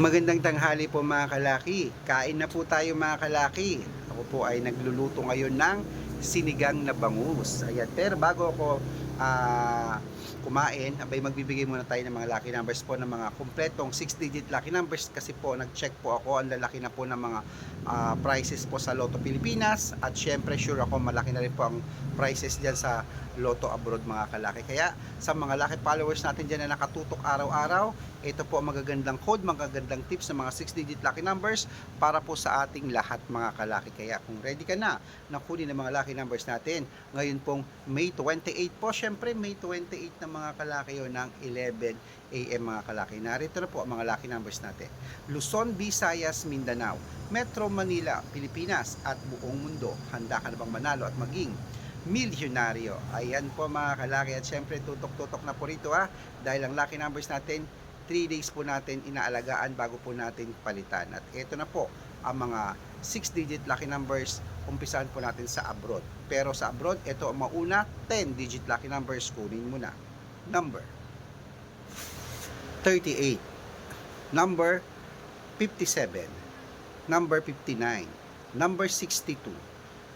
Magandang tanghali po mga kalaki. Kain na po tayo mga kalaki. Ako po ay nagluluto ngayon ng sinigang na bangus. Ayan, pero bago ako ah, kumain, abay magbibigay muna tayo ng mga lucky numbers po ng mga kumpletong 6-digit lucky numbers kasi po nag-check po ako, ang lalaki na po ng mga ah, prices po sa Lotto Pilipinas at syempre sure ako malaki na rin po ang prices dyan sa Lotto Abroad mga kalaki. Kaya sa mga lucky followers natin dyan na nakatutok araw-araw, ito po ang magagandang code, magagandang tips ng mga 6-digit lucky numbers para po sa ating lahat mga kalaki. Kaya kung ready ka na na kunin ang mga lucky numbers natin, ngayon pong May 28 po, syempre May 28 ng mga kalaki yun ng 11 AM mga kalaki. Narito na po ang mga lucky numbers natin. Luzon, Visayas, Mindanao, Metro Manila, Pilipinas at buong mundo. Handa ka na bang manalo at maging milyonaryo. Ayan po mga kalaki at syempre tutok-tutok na po rito ha dahil ang lucky numbers natin 3 days po natin inaalagaan bago po natin palitan. At ito na po ang mga 6-digit lucky numbers umpisahan po natin sa abroad. Pero sa abroad, ito ang mauna 10-digit lucky numbers kunin mo na. Number 38 Number 57 Number 59 Number 62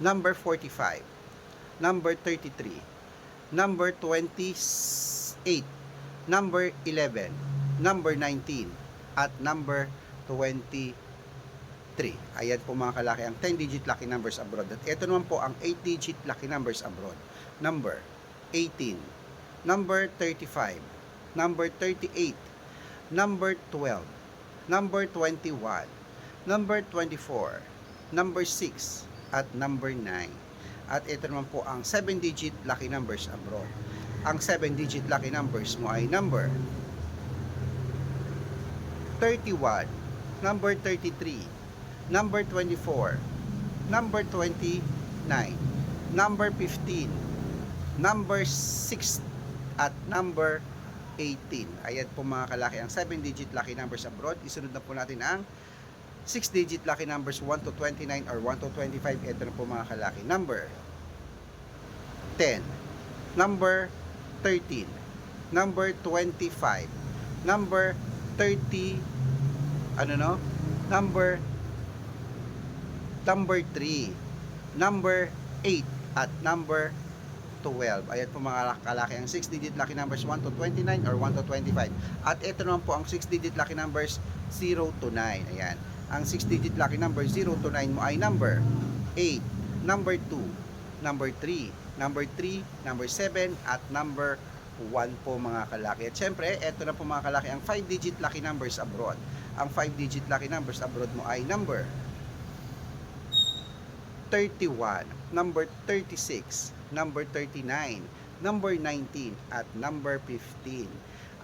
Number 45 Number 33 Number 28 Number 11 Number 19 At number 23 Ayan po mga kalaki ang 10-digit lucky numbers abroad. At ito naman po ang 8-digit lucky numbers abroad. Number 18 Number 35 Number 38 Number 12 Number 21 Number 24 Number 6 At number 9 At ito naman po ang 7-digit lucky numbers abroad. Ang 7-digit lucky numbers mo ay number 31, number 33, number 24, number 29, number 15, number 6, at number 18. Ayan po mga kalaki ang 7-digit lucky numbers abroad. Isunod na po natin ang 6-digit lucky numbers 1 to 29 or 1 to 25. Ito na po mga kalaki. Number 10, number 13, number 25, number 30 ano no? Number number 3 number 8 at number 12 ayan po mga kalaki. Ang 6 digit lucky numbers 1 to 29 or 1 to 25 at ito naman po ang 6 digit lucky numbers 0 to 9 ayan. Ang 6 digit lucky number 0 to 9 mo ay number 8 number 2 number 3 number 3 number 7 at number 1 po mga kalaki. At syempre, eto na po mga kalaki ang 5-digit lucky numbers abroad. Ang 5-digit lucky numbers abroad mo ay number 31, number 36, number 39, number 19, at number 15.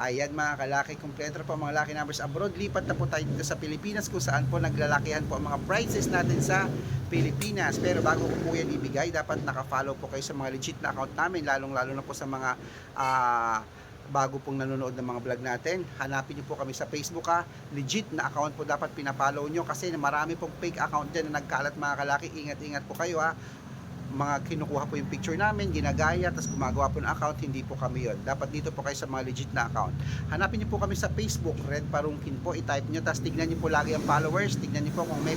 Ayan mga kalaki, kumpleto po mga lucky numbers abroad. Lipat na po tayo dito sa Pilipinas kung saan po naglalakihan po ang mga prices natin sa Pilipinas. Pero bago ko po yan ibigay, dapat nakafollow po kayo sa mga legit na account namin, lalong-lalo na po sa mga ah, bago pong nanonood ng mga vlog natin. Hanapin niyo po kami sa Facebook ha. Legit na account po dapat pinapollow nyo kasi marami pong fake account dyan na nagkalat mga kalaki. Ingat-ingat po kayo ha mga kinukuha po yung picture namin, ginagaya, tapos gumagawa po ng account, hindi po kami yon. Dapat dito po kayo sa mga legit na account. Hanapin niyo po kami sa Facebook, Red Parungkin po, i-type niyo, tapos tignan niyo po lagi ang followers, tignan niyo po kung may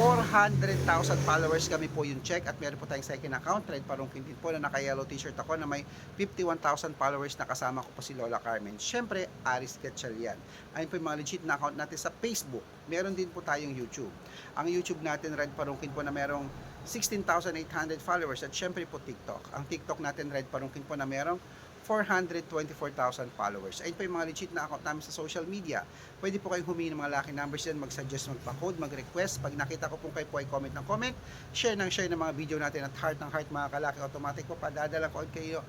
400,000 followers kami po yung check, at meron po tayong second account, Red Parungkin din po, na naka-yellow t-shirt ako, na may 51,000 followers na kasama ko po si Lola Carmen. Siyempre, Aris Ketchel yan. Ayun po yung mga legit na account natin sa Facebook. Meron din po tayong YouTube. Ang YouTube natin, Red Parungkin po, na merong 16,800 followers at syempre po TikTok. Ang TikTok natin, Red Parungkin po na merong 424,000 followers. Ayun po yung mga legit na account namin sa social media. Pwede po kayong humingi ng mga lucky numbers yan, mag-suggest, magpa-code, mag-request. Pag nakita ko po kayo po ay comment ng comment, share ng share ng mga video natin at heart ng heart mga kalaki. Automatic po, padadala ko kayo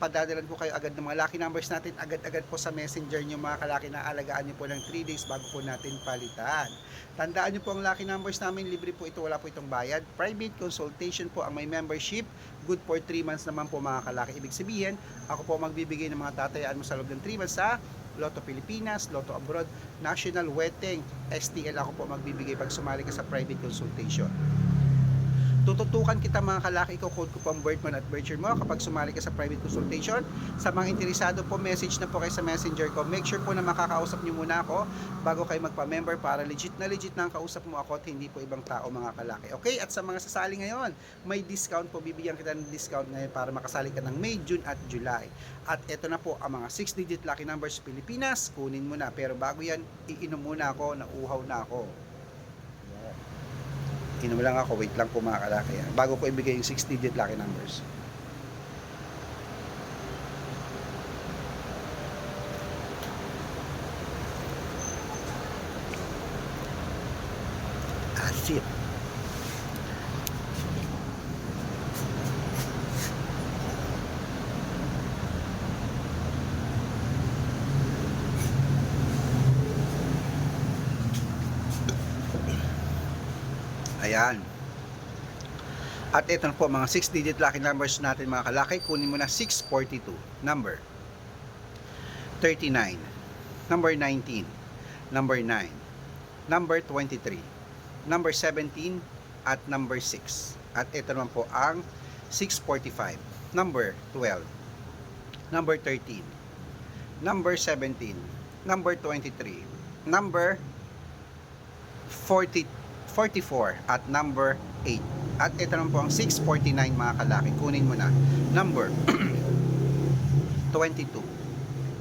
padadalan ko kayo agad ng mga lucky numbers natin agad-agad po sa messenger nyo mga kalaki na alagaan nyo po ng 3 days bago po natin palitan. Tandaan nyo po ang lucky numbers namin, libre po ito, wala po itong bayad. Private consultation po ang may membership, good for 3 months naman po mga kalaki. Ibig sabihin, ako po magbibigay ng mga tatayaan mo sa loob ng 3 months sa Lotto Pilipinas, Lotto Abroad, National Wedding, STL ako po magbibigay pag sumali ka sa private consultation. Tututukan kita mga kalaki ko, code birth month at year mo kapag sumali ka sa private consultation. Sa mga interesado po, message na po kayo sa messenger ko. Make sure po na makakausap niyo muna ako bago kayo magpa-member para legit na legit na ang kausap mo ako at hindi po ibang tao mga kalaki. Okay? At sa mga sasali ngayon, may discount po. Bibigyan kita ng discount ngayon para makasali ka ng May, June at July. At ito na po ang mga 6-digit lucky numbers Pilipinas. Kunin mo na. Pero bago yan, iinom muna ako, nauuhaw na ako. Inom lang ako, wait lang kalaki. ah. Bago ko ibigay yung 6-digit lucky numbers. Ayan. At ito na po mga 6-digit lucky numbers natin mga kalaki. Kunin mo na 642. Number 39. Number 19. Number 9. Number 23. Number 17 at number 6. At ito naman po ang 645. Number 12. Number 13. Number 17. Number 23. Number 40 44 at number 8. At ito naman po ang 649 mga kalaki. Kunin mo na. Number 22.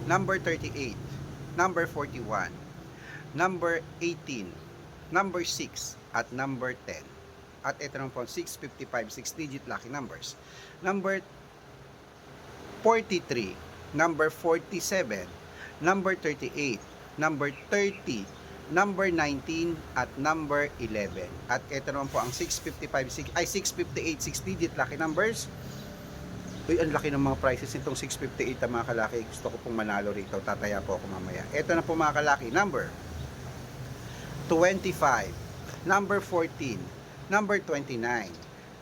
Number 38. Number 41. Number 18. Number 6 at number 10. At ito naman po ang 655, 6 digit lucky numbers. Number 43, number 47, number 38, number 30, number 19 at number 11. At ito naman po ang 655 6 ay 658 6 digit lucky numbers. Uy, ang laki ng mga prices nitong 658 na mga kalaki. Gusto ko pong manalo rito. Tataya po ako mamaya. Ito na po mga kalaki. Number 25, number 14, number 29,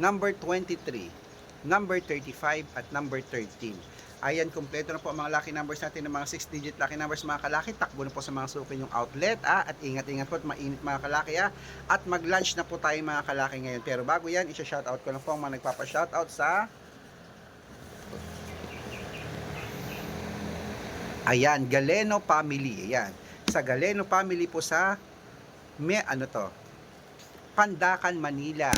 number 23, number 35 at number 13. Ayan, kompleto na po ang mga lucky numbers natin ng mga 6-digit lucky numbers mga kalaki. Takbo na po sa mga suki yung outlet ah, at ingat-ingat po at mainit mga kalaki ah. At mag-lunch na po tayo mga kalaki ngayon. Pero bago yan, isa-shoutout ko na po ang mga nagpapa-shoutout sa Ayan, Galeno Family. Ayan. Sa Galeno Family po sa may ano to? Pandakan, Manila.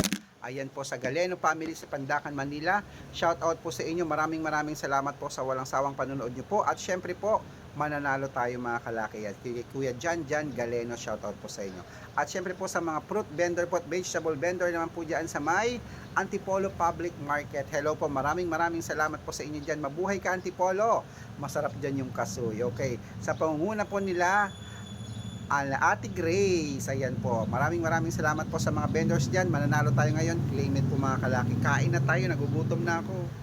Ayan po sa Galeno Family sa Pandakan, Manila. Shout out po sa inyo. Maraming maraming salamat po sa walang sawang panonood nyo po. At syempre po, mananalo tayo mga kalaki. At Kuya Jan Jan Galeno, shout out po sa inyo. At syempre po sa mga fruit vendor po at vegetable vendor naman po dyan sa may Antipolo Public Market. Hello po, maraming maraming salamat po sa inyo dyan. Mabuhay ka Antipolo. Masarap dyan yung kasoy. Okay. Sa pangunguna po nila, Ala Ate Grace. Ayan po. Maraming maraming salamat po sa mga vendors dyan. Mananalo tayo ngayon. Claim it po mga kalaki. Kain na tayo. Nagugutom na ako.